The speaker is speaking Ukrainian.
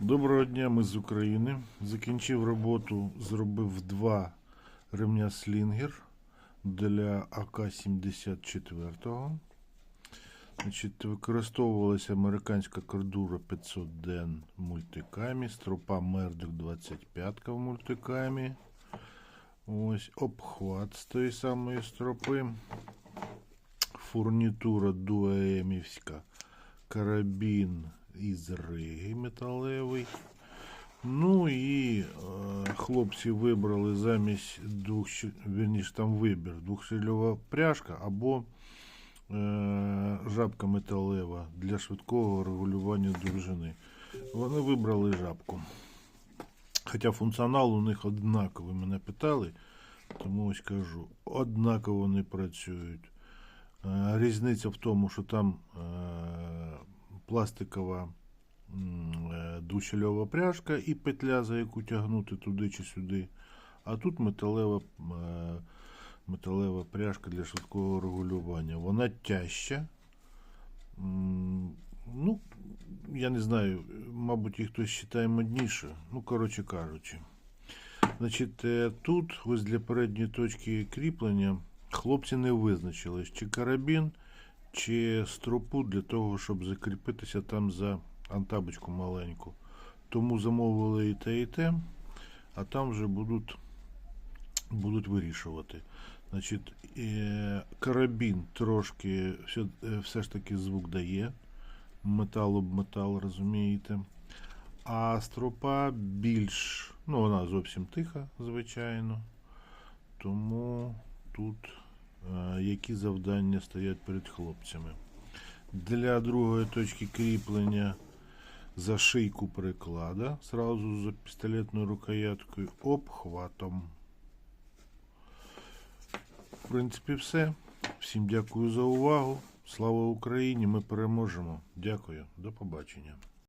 Доброго дня, ми з України. Закінчив роботу, зробив два ремня слінгер для АК-74. Значить, використовувалася американська кордура 500 ден в мультикамі, стропа Мердик 25 в мультикамі. Ось обхват з тої самої стропи. Фурнітура дуаемівська. Карабін із риги металевий. Ну і е, хлопці вибрали замість двох, вірніше там вибір, двохшильова пряжка або е, жабка металева для швидкого регулювання довжини. Вони вибрали жабку. Хоча функціонал у них однаковий, мене питали, тому ось кажу, однаково вони працюють. Е, Різниця в тому, що там е, пластикова е, двущільова пряжка і петля, за яку тягнути туди чи сюди. А тут металева, е, металева пряжка для швидкого регулювання. Вона тяжча. Ну, я не знаю, мабуть, їх хтось вважає модніше. Ну, коротше кажучи. Значить, е, тут ось для передньої точки кріплення хлопці не визначились, чи карабін, чи стропу для того, щоб закріпитися там за антабочку маленьку. Тому замовили і те, і те, а там вже будуть, будуть вирішувати. Значить, е, карабін трошки все, все ж таки звук дає. Метал об метал, розумієте. А стропа більш, ну вона зовсім тиха, звичайно. Тому тут які завдання стоять перед хлопцями. Для другої точки кріплення за шийку приклада, сразу за пістолетною рукояткою, обхватом. В принципі, все. Всім дякую за увагу. Слава Україні! Ми переможемо. Дякую. До побачення.